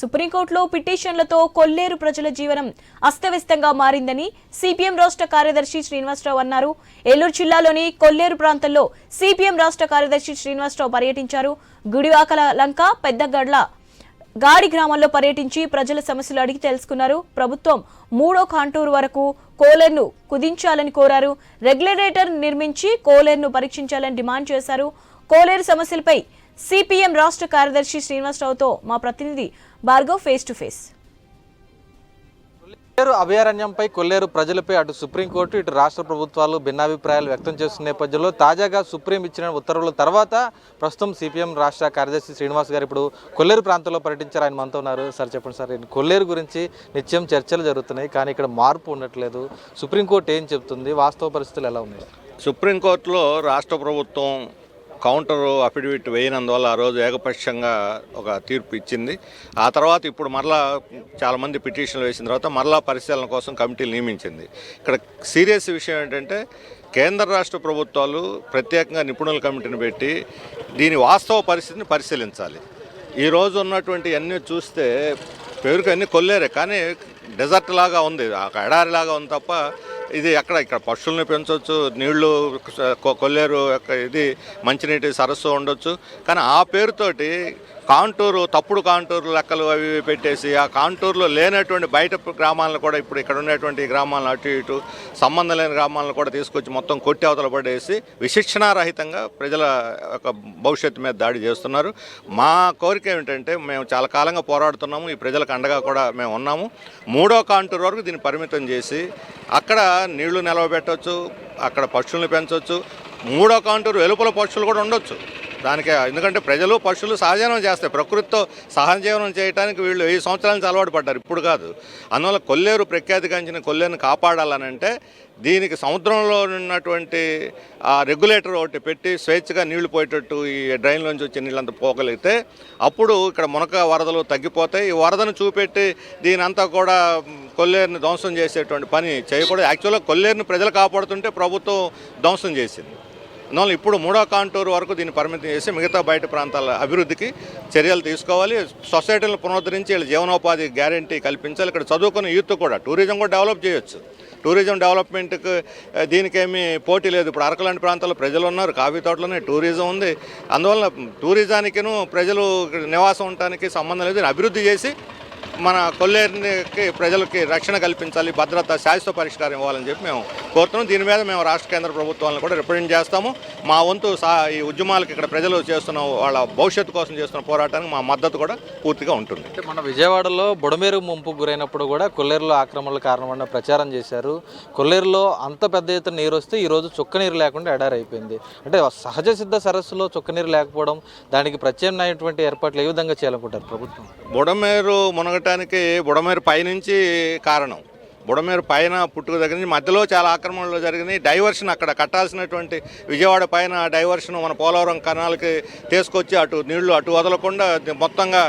సుప్రీంకోర్టులో పిటిషన్లతో కొల్లేరు ప్రజల జీవనం అస్తవ్యస్తంగా మారిందని సిపిఎం రాష్ట్ర కార్యదర్శి శ్రీనివాసరావు అన్నారు. ఏలూరు జిల్లాలోని కొల్లేరు ప్రాంతంలో సిపిఎం రాష్ట్ర కార్యదర్శి శ్రీనివాసరావు పర్యటించారు. గుడివాకల లంక పెద్దగడ్ల గాడి గ్రామంలో పర్యటించి ప్రజల సమస్యలు అడిగి తెలుసుకున్నారు. ప్రభుత్వం మూడో కాంటూరు వరకు కోలేరును కుదించాలని కోరారు. రెగ్యులేటర్ నిర్మించి కోలేరును పరీక్షించాలని డిమాండ్ చేశారు. కోలేరు సమస్యలపై సిపిఎం రాష్ట్ర కార్యదర్శి శ్రీనివాసరావుతో మా ప్రతినిధి Bhargav face to face Kolleru అభయారణ్యంపై Kolleru ప్రజలపై అటు సుప్రీంకోర్టు ఇటు రాష్ట్ర ప్రభుత్వాలు భిన్నాభిప్రాయాలు వ్యక్తం చేస్తున్న నేపథ్యంలో తాజాగా సుప్రీం ఇచ్చిన ఉత్తర్వుల తర్వాత ప్రస్తుతం సిపిఎం రాష్ట్ర కార్యదర్శి శ్రీనివాస్ గారు ఇప్పుడు కొల్లేరు ప్రాంతంలో పర్యటించారు. ఆయన మనతో ఉన్నారు. సార్ చెప్పండి సార్. కొల్లేరు గురించి నిత్యం చర్చలు జరుగుతున్నాయి కానీ ఇక్కడ మార్పు ఉండట్లేదు. సుప్రీంకోర్టు ఏం చెప్తుంది వాస్తవ పరిస్థితులు ఎలా ఉన్నాయి? సుప్రీంకోర్టులో రాష్ట్ర ప్రభుత్వం కౌంటర్ అఫిడవిట్ వేయనందువల్ల ఆ రోజు ఏకపక్షంగా ఒక తీర్పు ఇచ్చింది. ఆ తర్వాత ఇప్పుడు మరలా చాలామంది పిటిషన్లు వేసిన తర్వాత మరలా పరిశీలన కోసం కమిటీలు నియమించింది. ఇక్కడ సీరియస్ విషయం ఏంటంటే కేంద్ర రాష్ట్ర ప్రభుత్వాలు ప్రత్యేకంగా నిపుణుల కమిటీని పెట్టి దీని వాస్తవ పరిస్థితిని పరిశీలించాలి. ఈ రోజు ఉన్నటువంటి అన్నీ చూస్తే పేరుకు అన్నీ కొల్లేరే కానీ డెజర్ట్ లాగా ఉంది. ఒక ఎడారి లాగా ఉంది తప్ప ఇది ఎక్కడ ఇక్కడ పశువులను పెంచవచ్చు నీళ్ళు కొల్లేరు యొక్క ఇది మంచినీటి సరస్సు ఉండొచ్చు. కానీ ఆ పేరుతోటి కాంటూరు తప్పుడు కాంటూరు లెక్కలు అవి పెట్టేసి ఆ కాంటూరులో లేనటువంటి బయట గ్రామాలను కూడా ఇప్పుడు ఇక్కడ ఉన్నటువంటి గ్రామాలను అటు ఇటు సంబంధం లేని గ్రామాలను కూడా తీసుకొచ్చి మొత్తం కొట్టి అవతల పడేసి విశిక్షణారహితంగా ప్రజల యొక్క భవిష్యత్తు మీద దాడి చేస్తున్నారు. మా కోరిక ఏమిటంటే మేము చాలా కాలంగా పోరాడుతున్నాము ఈ ప్రజలకు అండగా కూడా మేము ఉన్నాము. మూడో కాంటూరు వరకు దీన్ని పరిమితం చేసి అక్కడ నీళ్ళు నిలవబెట్టవచ్చు అక్కడ పక్షుల్ని పెంచవచ్చు మూడో కాంటూరు వెలుపల పక్షులు కూడా ఉండొచ్చు. దానికి ఎందుకంటే ప్రజలు పశువులు సహజీవనం చేస్తాయి. ప్రకృతితో సహజీవనం చేయడానికి వీళ్ళు వెయ్యి సంవత్సరాల నుంచి అలవాటు పడ్డారు. ఇప్పుడు కాదు. అందువల్ల కొల్లేరు ప్రఖ్యాతిగాంచిన కొల్లేరుని కాపాడాలనంటే దీనికి సముద్రంలో ఉన్నటువంటి ఆ రెగ్యులేటర్ ఒకటి పెట్టి స్వేచ్ఛగా నీళ్ళు పోయేటట్టు ఈ డ్రైన్లోంచి వచ్చే నీళ్ళంతా పోగలిగితే అప్పుడు ఇక్కడ మునక వరదలు తగ్గిపోతాయి. ఈ వరదను చూపెట్టి దీని అంతా కూడా కొల్లేరుని ధ్వంసం చేసేటువంటి పని చేయకూడదు. యాక్చువల్గా కొల్లేరుని ప్రజలు కాపాడుతుంటే ప్రభుత్వం ధ్వంసం చేసింది. అందువల్ల ఇప్పుడు మూడో కాంటూరు వరకు దీన్ని పరిమితం చేసి మిగతా బయట ప్రాంతాల అభివృద్ధికి చర్యలు తీసుకోవాలి. సొసైటీలను పునరుద్ధరించి వీళ్ళ జీవనోపాధి గ్యారంటీ కల్పించాలి. ఇక్కడ చదువుకున్న యూత్ కూడా టూరిజం కూడా డెవలప్ చేయొచ్చు. టూరిజం డెవలప్మెంట్కి దీనికేమీ పోటీ లేదు. ఇప్పుడు అరకు లాంటి ప్రాంతాల్లో ప్రజలు ఉన్నారు. కాఫీ తోటలోనే టూరిజం ఉంది. అందువల్ల టూరిజానికిను ప్రజలు నివాసం ఉండటానికి సంబంధం లేదు. అభివృద్ధి చేసి మన కొల్లేరుకి ప్రజలకి రక్షణ కల్పించాలి భద్రత శాశ్వత పరిష్కారం ఇవ్వాలని చెప్పి మేము కోరుతున్నాం. దీని మీద మేము రాష్ట్ర కేంద్ర ప్రభుత్వాలను కూడా రిప్రజెంట్ చేస్తాము. మా వంతు ఈ ఉద్యమాలకు ఇక్కడ ప్రజలు చేస్తున్న వాళ్ళ భవిష్యత్తు కోసం చేస్తున్న పోరాటానికి మా మద్దతు కూడా పూర్తిగా ఉంటుంది. అంటే మన విజయవాడలో బుడమేరు ముంపు గురైనప్పుడు కూడా కొల్లేరులో ఆక్రమణల కారణమైన ప్రచారం చేశారు. కొల్లేరులో అంత పెద్ద ఎత్తున నీరు వస్తే ఈ రోజు చుక్క నీరు లేకుండా ఎడారి అయిపోయింది అంటే సహజ సిద్ధ సరస్సులో చుక్క నీరు లేకపోవడం దానికి ప్రత్యామ్నాయటువంటి ఏర్పాట్లు ఏ విధంగా చేయాలనుకుంటారు ప్రభుత్వం? బుడమేరు మునగటానికి బుడమేరు పైనుంచి కారణం. బుడమేరు పైన పుట్టుక దగ్గర నుంచి మధ్యలో చాలా ఆక్రమణలు జరిగినాయి. డైవర్షన్ అక్కడ కట్టాల్సినటువంటి విజయవాడ పైన డైవర్షన్ మన పోలవరం కెనాల్కి తీసుకొచ్చి అటు నీళ్ళు అటు వదలకుండా మొత్తంగా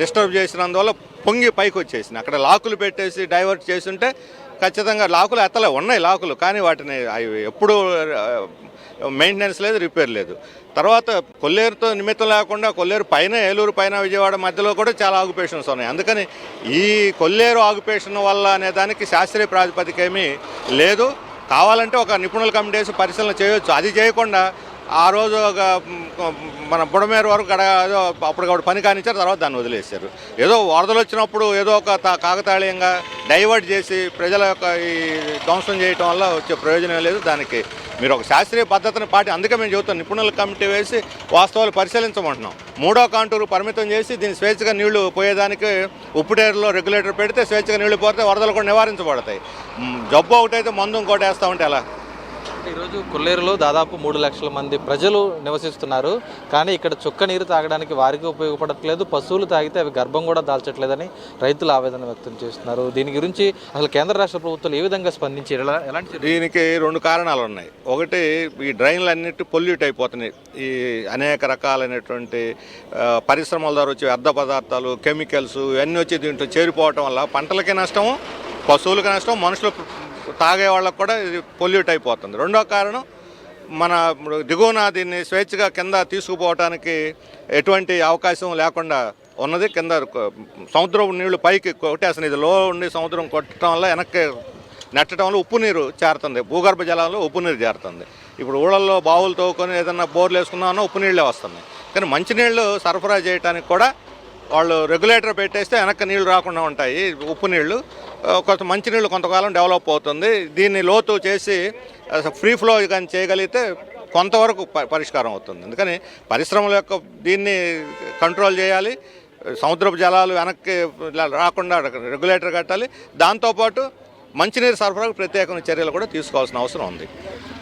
డిస్టర్బ్ చేసినందువల్ల పొంగి పైకి వచ్చేసింది అక్కడ లాకులు పెట్టేసి డైవర్ట్ చేస్తుంటే ఖచ్చితంగా లాకులు ఎత్తలే ఉన్నాయి లాకులు కానీ వాటిని అవి ఎప్పుడు మెయింటెనెన్స్ లేదు రిపేర్ లేదు. తర్వాత కొల్లేరుతో నిమిత్తం లేకుండా కొల్లేరు పైన ఏలూరు పైన విజయవాడ మధ్యలో కూడా చాలా ఆగుపేషన్స్ ఉన్నాయి. అందుకని ఈ కొల్లేరు ఆగుపేషన్ వల్ల అనే దానికి శాస్త్రీయ ప్రాతిపదిక ఏమీ లేదు. కావాలంటే ఒక నిపుణుల కమిటీ వేసి పరిశీలన చేయొచ్చు. అది చేయకుండా ఆ రోజు ఒక మన బుడమేరు వరకు గడ ఏదో అప్పటికప్పుడు పని కానిచ్చారు తర్వాత దాన్ని వదిలేశారు. ఏదో వరదలు వచ్చినప్పుడు ఏదో ఒక తా- కాకతాళీయంగా డైవర్ట్ చేసి ప్రజల యొక్క ఈ ధ్వంసం చేయటం వల్ల వచ్చే ప్రయోజనం లేదు దానికి. మీరు ఒక శాస్త్రీయ పద్ధతిని పాటి అందుకే మేము చెబుతాం నిపుణుల కమిటీ వేసి వాస్తవాలు పరిశీలించమంటున్నాం. మూడో కాంటూరు పరిమితం చేసి దీన్ని స్వేచ్ఛగా నీళ్ళు పోయేదానికి ఉప్పుటేరులో రెగ్యులేటర్ పెడితే స్వేచ్ఛగా నీళ్ళు పోతే వరదలు కూడా నివారించబడతాయి. జబ్బు ఒకటైతే మందు ఇంకోటి వేస్తా ఉంటే ఎలా? ఈరోజు కొల్లేరులో దాదాపు మూడు లక్షల మంది ప్రజలు నివసిస్తున్నారు. కానీ ఇక్కడ చుక్క నీరు తాగడానికి వారికి ఉపయోగపడట్లేదు. పశువులు తాగితే అవి గర్భం కూడా దాల్చట్లేదని రైతులు ఆవేదన వ్యక్తం చేస్తున్నారు. దీని గురించి అసలు కేంద్ర రాష్ట్ర ప్రభుత్వాలు ఏ విధంగా స్పందించారు? ఎలా ఎలాంటి దీనికి రెండు కారణాలు ఉన్నాయి. ఒకటి ఈ డ్రైన్లు అన్నిటి పొల్యూట్ అయిపోతున్నాయి. ఈ అనేక రకాలైనటువంటి పరిశ్రమల ద్వారా వచ్చే వ్యర్థ పదార్థాలు కెమికల్స్ ఇవన్నీ వచ్చి దీంట్లో చేరిపోవటం వల్ల పంటలకి నష్టము పశువులకి నష్టం మనుషులు తాగే వాళ్ళకు కూడా ఇది పొల్యూట్ అయిపోతుంది రెండో కారణం మన ఇప్పుడు దిగువన దీన్ని స్వేచ్ఛగా కింద తీసుకుపోవటానికి ఎటువంటి అవకాశం లేకుండా ఉన్నది. కింద సముద్రం నీళ్ళు పైకి కొట్టేస్తుంది ఇది లో ఉండి సముద్రం కొట్టడం వల్ల వెనక్కి నెట్టడం వల్ల ఉప్పు నీరు చేరుతుంది. భూగర్భ జలాల్లో ఉప్పు నీరు చేరుతుంది. ఇప్పుడు ఊళ్ళల్లో బావులు తవ్వుకొని ఏదన్నా బోర్లు వేసుకున్నామన్నా ఉప్పు నీళ్ళే వస్తున్నాయి. కానీ మంచినీళ్ళు సరఫరా చేయడానికి కూడా వాళ్ళు రెగ్యులేటర్ పెట్టేస్తే వెనక్కి నీళ్ళు రాకుండా ఉంటాయి ఉప్పు నీళ్ళు. కొంత మంచినీళ్ళు కొంతకాలం డెవలప్ అవుతుంది. దీన్ని లోతు చేసి ఫ్రీ ఫ్లో కానీ చేయగలిగితే కొంతవరకు ప- పరిష్కారం అవుతుంది. అందుకని పరిశ్రమల యొక్క దీన్ని కంట్రోల్ చేయాలి. సముద్రపు జలాలు వెనక్కి రాకుండా రెగ్యులేటర్ కట్టాలి. దాంతోపాటు మంచినీరు సరఫరాకు ప్రత్యేకమైన చర్యలు కూడా తీసుకోవాల్సిన అవసరం ఉంది.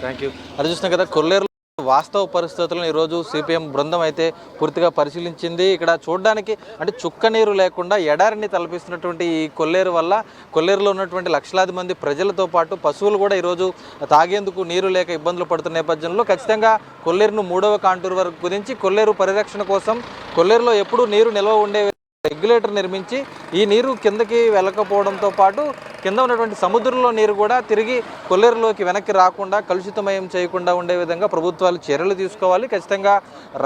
థ్యాంక్ యూ అది చూసినా కదా కొల్లేరు వాస్తవ పరిస్థితులను ఈరోజు సిపిఎం బృందం అయితే పూర్తిగా పరిశీలించింది. ఇక్కడ చూడడానికి అంటే చుక్క నీరు లేకుండా ఎడారిని తలపిస్తున్నటువంటి ఈ కొల్లేరు వల్ల కొల్లేరులో ఉన్నటువంటి లక్షలాది మంది ప్రజలతో పాటు పశువులు కూడా ఈరోజు తాగేందుకు నీరు లేక ఇబ్బందులు పడుతున్న నేపథ్యంలో ఖచ్చితంగా కొల్లేరును మూడవ కాంటూరు వరకు కుదించి కొల్లేరు పరిరక్షణ కోసం కొల్లేరులో ఎప్పుడూ నీరు నిల్వ ఉండే రెగ్యులేటర్ నిర్మించి ఈ నీరు కిందకి వెళ్ళకపోవడంతో పాటు కింద ఉన్నటువంటి సముద్రంలో నీరు కూడా తిరిగి కొల్లేరులోకి వెనక్కి రాకుండా కలుషితమయం చేయకుండా ఉండే విధంగా ప్రభుత్వాలు చర్యలు తీసుకోవాలి. ఖచ్చితంగా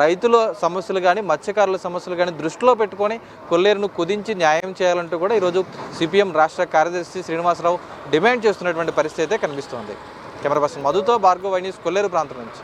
రైతుల సమస్యలు కానీ మత్స్యకారుల సమస్యలు కానీ దృష్టిలో పెట్టుకొని కొల్లేరును కుదించి న్యాయం చేయాలంటూ కూడా ఈరోజు సిపిఎం రాష్ట్ర కార్యదర్శి శ్రీనివాసరావు డిమాండ్ చేస్తున్నటువంటి పరిస్థితి అయితే కనిపిస్తోంది. కెమెరా పర్సన్ మధుతో భార్గవ వైనీస్ కొల్లేరు ప్రాంతం నుంచి.